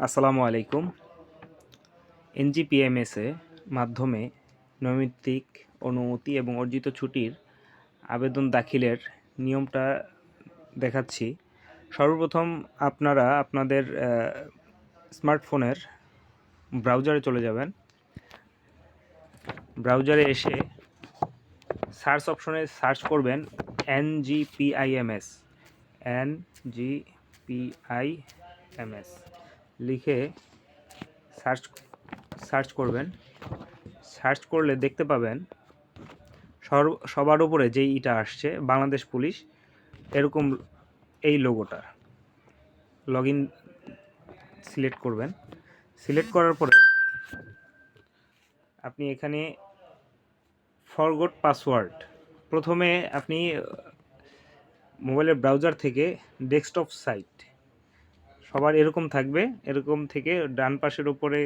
আসসালামু আলাইকুম। এনজিপিএমএসে মাধ্যমে নৈমিত্তিক অনুমতি এবং অর্জিত ছুটির আবেদন দাখিলের নিয়মটা দেখাচ্ছি। সর্বপ্রথম আপনারা আপনাদের স্মার্টফোনের ব্রাউজারে চলে যাবেন। ব্রাউজারে এসে সার্চ অপশনে সার্চ করবেন NGPIMS N G PI MS লিখে সার্চ সার্চ করবেন। সার্চ করলে দেখতে পাবেন সবার উপরে যেই ইটা আসছে, বাংলাদেশ পুলিশ, এরকম এই লোগোটা। লগ ইন সিলেক্ট করবেন। সিলেক্ট করার পরে আপনি এখানে ফরগট পাসওয়ার্ড, প্রথমে আপনি মোবাইলের ব্রাউজার থেকে ডেস্কটপ সাইট সবার এরকম থাকবে, এরকম থেকে ডান পাশের ওপরে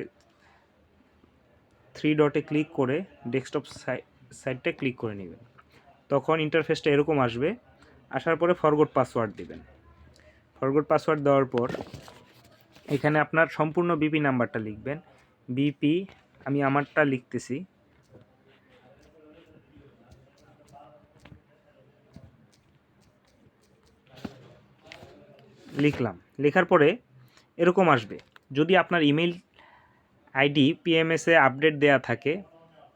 থ্রি ডটে ক্লিক করে ডেস্কটপ সাইডটা ক্লিক করে নেবেন। তখন ইন্টারফেসটা এরকম আসবে, আসার পরে ফরগট পাসওয়ার্ড দিবেন। ফরগট পাসওয়ার্ড দেওয়ার পর এখানে আপনার সম্পূর্ণ বিপি নাম্বারটা লিখবেন। বিপি আমি আমারটা লিখতেছি। লিখলাম। লেখার পরে এরকম আসবে। যদি আপনার ইমেল আইডি পিএমএসে আপডেট দেয়া থাকে,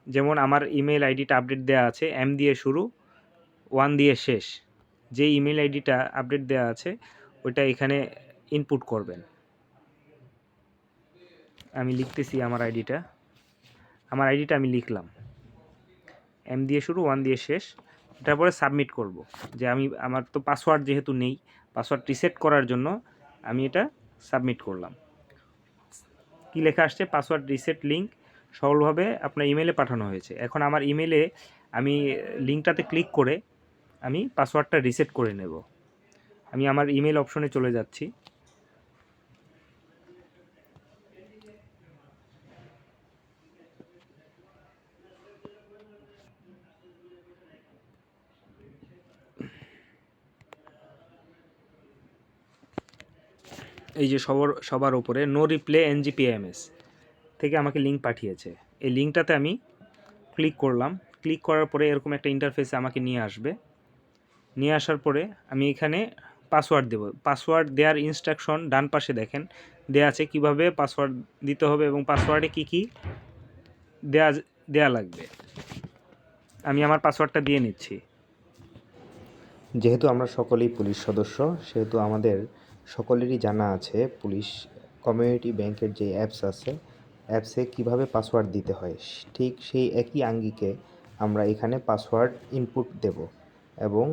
যেমন আমার ইমেল আইডিটা আপডেট দেয়া আছে, এম দিয়ে শুরু, ওয়ান দিয়ে শেষ, যে ইমেল আইডিটা আপডেট দেয়া আছে, ওইটা এখানে ইনপুট করবেন। আমি লিখতেছি আমার আইডিটা। আমার আইডিটা আমি লিখলাম। এম দিয়ে শুরু, ওয়ান দিয়ে শেষ, তারপরে সাবমিট করব। যে আমি, আমার তো পাসওয়ার্ড যেহেতু নেই পাসওয়ার্ড রিসেট করার জন্য আমি এটা সাবমিট করলাম। কি লেখা আসছে? পাসওয়ার্ড রিসেট লিঙ্ক সরলভাবে আপনার ইমেলে পাঠানো হয়েছে। এখন আমার ইমেলে আমি লিঙ্কটাতে ক্লিক করে আমি পাসওয়ার্ডটা রিসেট করে নেব। আমি আমার ইমেল অপশনে চলে যাচ্ছি। এই যে সবার সবার উপরে নো রিপ্লে এনজিপিএমএস থেকে আমাকে লিঙ্ক পাঠিয়েছে। এই লিঙ্কটাতে আমি ক্লিক করলাম। ক্লিক করার পরে এরকম একটা ইন্টারফেসে আমাকে নিয়ে আসবে। নিয়ে আসার পরে আমি এখানে পাসওয়ার্ড দেব। পাসওয়ার্ড দেওয়ার ইনস্ট্রাকশন ডান পাশে দেখেন, দেয়া আছে কীভাবে পাসওয়ার্ড দিতে হবে এবং পাসওয়ার্ডে কি কি দেয়া দেয়া লাগবে। আমি আমার পাসওয়ার্ডটা দিয়ে নিচ্ছি। যেহেতু আমরা সকলেই পুলিশ সদস্য, সেহেতু আমাদের সকলেরই জানা আছে, পুলিশ, কমিউনিটি ব্যাংকের যে অ্যাপস আছে, অ্যাপসে কীভাবে পাসওয়ার্ড দিতে হয়, ঠিক সেই একই আঙ্গিকে আমরা এখানে পাসওয়ার্ড ইনপুট দেব এবং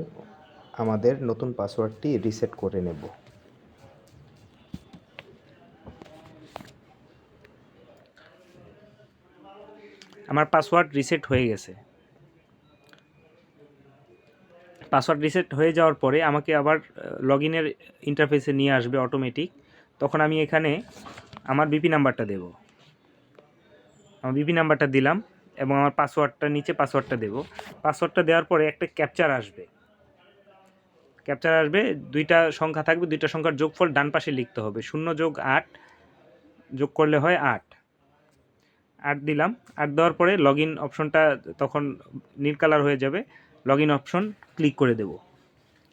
আমাদের নতুন পাসওয়ার্ডটি রিসেট করে নেব। আমার পাসওয়ার্ড রিসেট হয়ে গেছে। পাসওয়ার্ড রিসেট হয়ে যাওয়ার পরে আমাকে আবার লগ ইনের ইন্টারফেসে নিয়ে আসবে অটোমেটিক তখন আমি এখানে আমার বিপি নাম্বারটা দেব। আমার বিপি নাম্বারটা দিলাম এবং আমার পাসওয়ার্ডটা নিচে পাসওয়ার্ডটা দেব। পাসওয়ার্ডটা দেওয়ার পরে একটা ক্যাপচার আসবে। ক্যাপচার আসবে, দুইটা সংখ্যা থাকবে, দুইটা সংখ্যার যোগফল ডান পাশে লিখতে হবে। শূন্য যোগ আট যোগ করলে হয় আট। আট দিলাম। আট দেওয়ার পরে লগ ইন অপশনটা তখন নীল কালার হয়ে যাবে। লগ ইন অপশন ক্লিক করে দেব।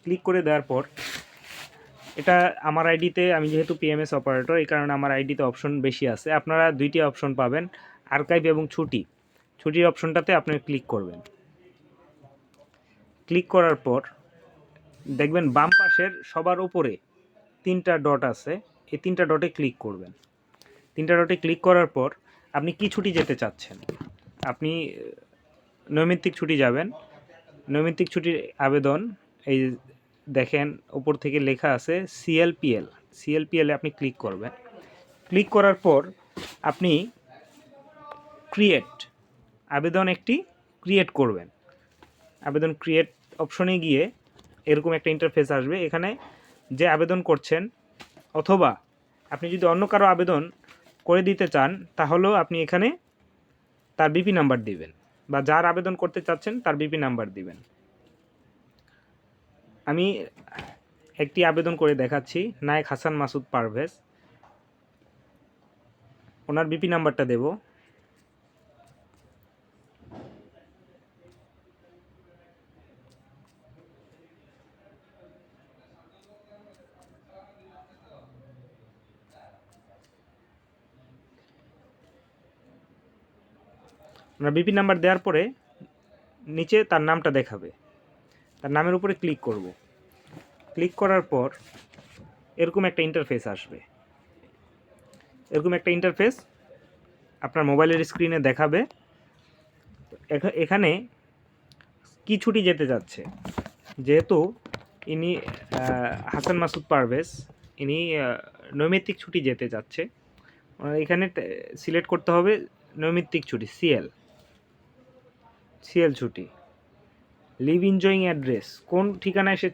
ক্লিক করে দেওয়ার পর, এটা আমার আইডিতে আমি যেহেতু পিএমএস অপারেটর এই কারণে আমার আইডিতে অপশন বেশি আছে। আপনারা দুইটি অপশন পাবেন আর্কাইভ এবং ছুটি। ছুটির অপশনটাতে আপনি ক্লিক করবেন। ক্লিক করার পর, দেখবেন বাম পাশের সবার উপরে তিনটা ডট আছে, এই তিনটা ডটে ক্লিক করবেন। তিনটা ডটে ক্লিক করার পর, আপনি কি ছুটি যেতে চাচ্ছেন? আপনি নৈমিত্তিক ছুটি যাবেন নৈমিত্তিক ছুটির আবেদন, এই দেখেন উপর থেকে লেখা আছে সিএলপিএল সিএলপিএলে আপনি ক্লিক করবেন। ক্লিক করার পর আপনি ক্রিয়েট আবেদন একটি ক্রিয়েট করবেন। আবেদন ক্রিয়েট অপশনে গিয়ে এরকম একটা ইন্টারফেস আসবে। এখানে যে আবেদন করছেন, অথবা আপনি যদি অন্য কারও আবেদন করে দিতে চান, তাহলেও আপনি এখানে তার বিপি নাম্বার দিবেন। বা যার আবেদন করতে চাচ্ছেন, তার বিপি নাম্বার দিবেন। আমি একটি আবেদন করে দেখাচ্ছি, নায়ক হাসান মাসুদ পারভেজ। ওনার বিপি নাম্বারটা দেব। ওনার বিপি নাম্বার দেওয়ার পরে নিচে তার নামটা দেখাবে। তার নামের উপরে ক্লিক করব। ক্লিক করার পর এরকম একটা ইন্টারফেস আসবে। এরকম একটা ইন্টারফেস আপনার মোবাইলের স্ক্রিনে দেখাবে। এখানে কি ছুটি যেতে যাচ্ছে? যেহেতু ইনি হাসান মাসুদ পারভেজ, ইনি নৈমিত্তিক ছুটি যেতে যাচ্ছে। এখানে সিলেক্ট করতে হবে নৈমিত্তিক ছুটি সিএল সিএল ছুটি। লিভ এনজয়িং অ্যাড্রেস, কোন ঠিকানায় সে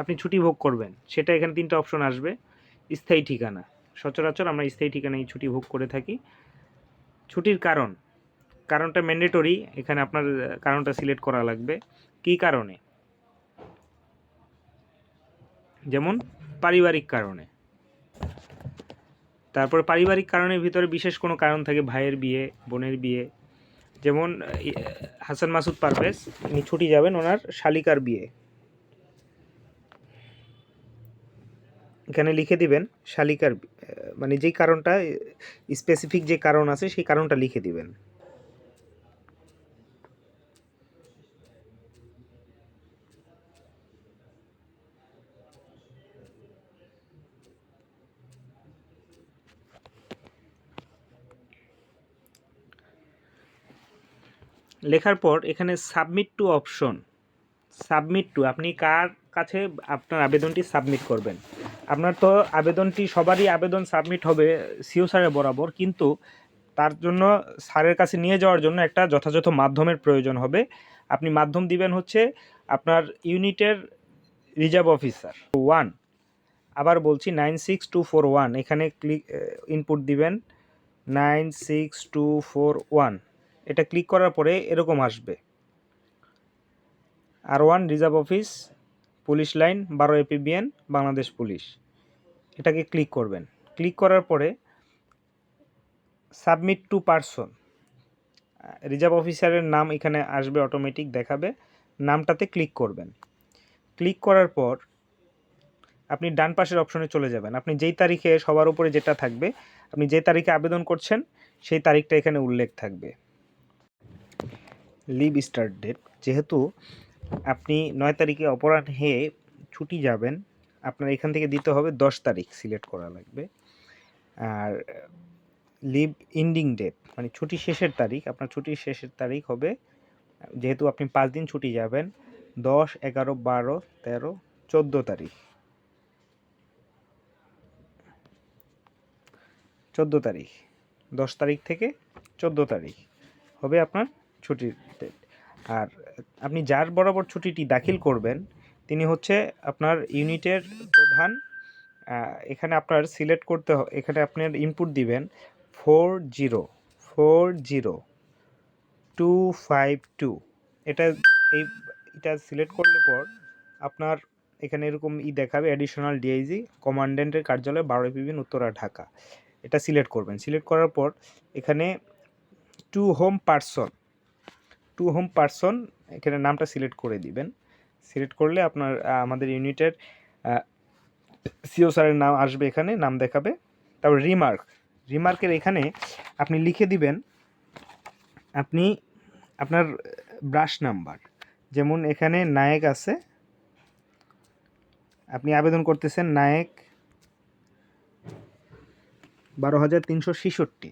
আপনি ছুটি ভোগ করবেন, সেটা এখানে তিনটা অপশন আসবে। স্থায়ী ঠিকানা, সচরাচর আমরা স্থায়ী ঠিকানায় ছুটি ভোগ করে থাকি। ছুটির কারণ, কারণটা ম্যান্ডেটরি এখানে আপনার কারণটা সিলেক্ট করা লাগবে। কী কারণে? যেমন পারিবারিক কারণে। তারপর পারিবারিক কারণের ভিতরে বিশেষ কোনো কারণ থাকে, ভাইয়ের বিয়ে, বোনের বিয়ে যেমন হাসান মাসুদ পারভেজ, ইনি ছুটি যাবেন ওনার শালিকার বিয়ে। এখানে লিখে দিবেন শালিকার মানে যেই কারণটা স্পেসিফিক যে কারণ আছে, সেই কারণটা লিখে দিবেন। লেখার পর এখানে submit to option submit to আপনি কার কাছে আপনার আবেদনটি সাবমিট করবেন। আপনার তো আবেদনটি, সবারই আবেদন সাবমিট হবে সিও স্যারের বরাবর, কিন্তু তার জন্য স্যারের কাছে নিয়ে যাওয়ার জন্য একটা যথাযথ মাধ্যমের প্রয়োজন হবে। আপনি মাধ্যম দিবেন হচ্ছে আপনার ইউনিটের রিজার্ভ অফিসার ওয়ান আবার বলছি nine six two four one এখানে ক্লিক ইনপুট দিবেন nine six two four one এটা ক্লিক করার পরে এরকম আসবে। আর one reserve office police line বারো এপিবিএন বাংলাদেশ পুলিশ এটাকে ক্লিক করবেন। ক্লিক করার পরে সাবমিট টু পারসন রিজার্ভ অফিসারের নাম এখানে আসবে অটোমেটিক দেখাবে। নামটাতে ক্লিক করবেন। ক্লিক করার পর আপনি ডান পাশের অপশনে চলে যাবেন। আপনি যেই তারিখে সবার উপরে যেটা থাকবে, আপনি যে তারিখে আবেদন করছেন, সেই তারিখটা এখানে উল্লেখ থাকবে। লিভ স্টার্ট ডেট যেহেতু আপনি নয় তারিখে অপরাহ্নে ছুটি যাবেন, আপনার এখান থেকে দিতে হবে দশ তারিখ সিলেক্ট করা লাগবে। আর লিভ ইন্ডিং ডেট মানে ছুটি শেষের তারিখ, আপনার ছুটির শেষের তারিখ হবে, যেহেতু আপনি পাঁচ দিন ছুটি যাবেন, দশ, এগারো, বারো, তেরো, চোদ্দ তারিখ। চোদ্দ তারিখ, দশ তারিখ থেকে চোদ্দ তারিখ হবে আপনার ডেট আর আপনি যার বরাবর ছুটিটি দাখিল করবেন, তিনি হচ্ছে আপনার ইউনিটের প্রধান এখানে আপনার সিলেক্ট করতে এখানে আপনার ইনপুট দিবেন four zero four zero two five two এটা এই, এটা সিলেক্ট করলে পর আপনার এখানে এরকম ই দেখাবে অ্যাডিশনাল ডিআইজি কমান্ড্যান্টের কার্যালয় বারো পিবিন উত্তরা, ঢাকা। এটা সিলেক্ট করবেন। সিলেক্ট করার পর এখানে to home person to home person, এখানে নামটা সিলেক্ট করে দিবেন। সিলেক্ট করলে আপনার আমাদের ইউনিটের সিও স্যারের নাম আসবে এখানে, নাম দেখাবে। তারপর রিমার্ক। রিমার্কের এখানে আপনি লিখে দিবেন, আপনি, আপনার ব্রাশ নাম্বার। যেমন এখানে নায়ক আছে। আপনি আবেদন করতেছেন নায়ক বারো হাজার তিনশো ছেষট্টি।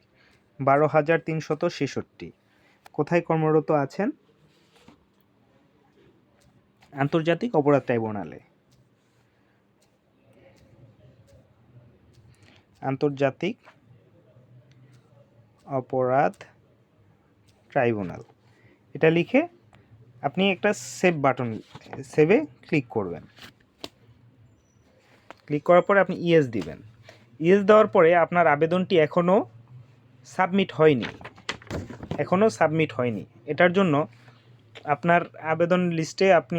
বারো হাজার তিনশত ছেষট্টি। কোথায় কর্মরত আছেন? আন্তর্জাতিক অপরাধ ট্রাইব্যুনালে। আন্তর্জাতিক অপরাধ ট্রাইব্যুনাল। এটা লিখে আপনি একটা সেভ বাটন, সেভে ক্লিক করবেন। ক্লিক করার পরে আপনি ইয়েস দিবেন। ইয়েস দেওয়ার পরে আপনার আবেদনটি এখনও সাবমিট হয়নি। এখনও সাবমিট হয়নি। এটার জন্য আপনার আবেদন লিস্টে আপনি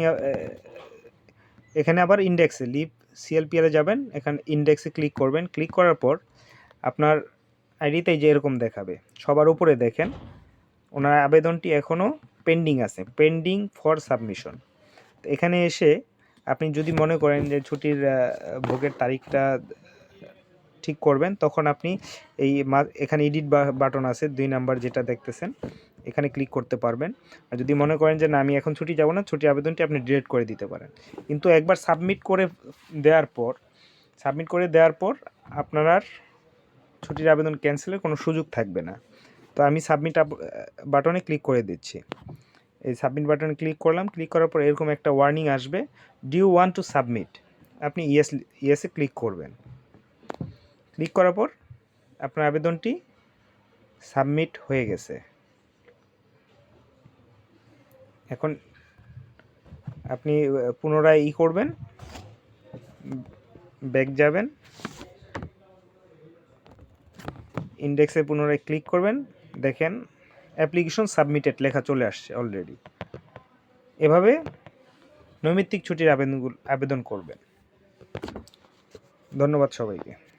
এখানে আবার ইন্ডেক্সে লিভ সিএলপিএলে যাবেন, এখানে ইন্ডেক্সে ক্লিক করবেন। ক্লিক করার পর আপনার আইডিতে যে এরকম দেখাবে, সবার উপরে দেখেন, ওনার আবেদনটি এখনও পেন্ডিং আছে পেন্ডিং ফর সাবমিশন এখানে এসে আপনি যদি মনে করেন যে ছুটির ভোগের তারিখটা ঠিক করবেন, তখন আপনি এই এখানে এডিট বাটন আছে, দুই নাম্বার যেটা দেখতেছেন, এখানে ক্লিক করতে পারবেন। আর যদি মনে করেন যে না, আমি এখন ছুটি যাব না, ছুটি আবেদনটি আপনি ডিলিট করে দিতে পারেন। কিন্তু একবার সাবমিট করে দেওয়ার পর সাবমিট করে দেওয়ার পর আপনার আর ছুটির আবেদন ক্যান্সেলের কোনো সুযোগ থাকবে না। তো আমি সাবমিট বাটনে ক্লিক করে দিচ্ছি। এই সাবমিট বাটনে ক্লিক করলাম ক্লিক করার পর এরকম একটা ওয়ার্নিং আসবে ডিউ ওয়ান টু সাবমিট আপনি ইয়েস ইয়েসে ক্লিক করবেন। ক্লিক করার পর আপনার আবেদনটি সাবমিট হয়ে গেছে। এখন আপনি পুনরায় ই করবেন, ব্যাক যাবেন, ইন্ডেক্সে পুনরায় ক্লিক করবেন, দেখেন অ্যাপ্লিকেশন সাবমিটেড লেখা চলে আসছে অলরেডি এভাবে নৈমিত্তিক ছুটির আবেদনগুলো, আবেদন করবেন। ধন্যবাদ সবাইকে।